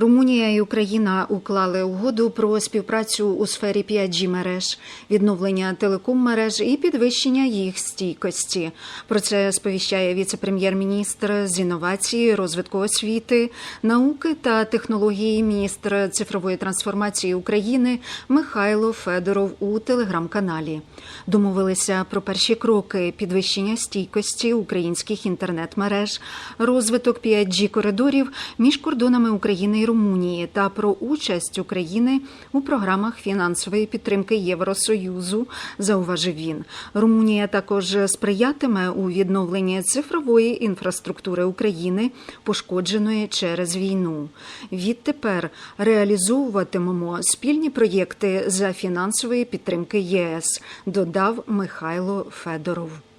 Румунія і Україна уклали угоду про співпрацю у сфері 5G мереж, відновлення телеком-мереж і підвищення їх стійкості. Про це сповіщає віце-прем'єр-міністр з інновації, розвитку освіти, науки та технології, міністр цифрової трансформації України Михайло Федоров у телеграм-каналі. Домовилися про перші кроки підвищення стійкості українських інтернет-мереж, розвиток 5G коридорів між кордонами України і Румунії та про участь України у програмах фінансової підтримки Євросоюзу, зауважив він. Румунія також сприятиме у відновленні цифрової інфраструктури України, пошкодженої через війну. Відтепер реалізовуватимемо спільні проєкти за фінансової підтримки ЄС, додав Михайло Федоров.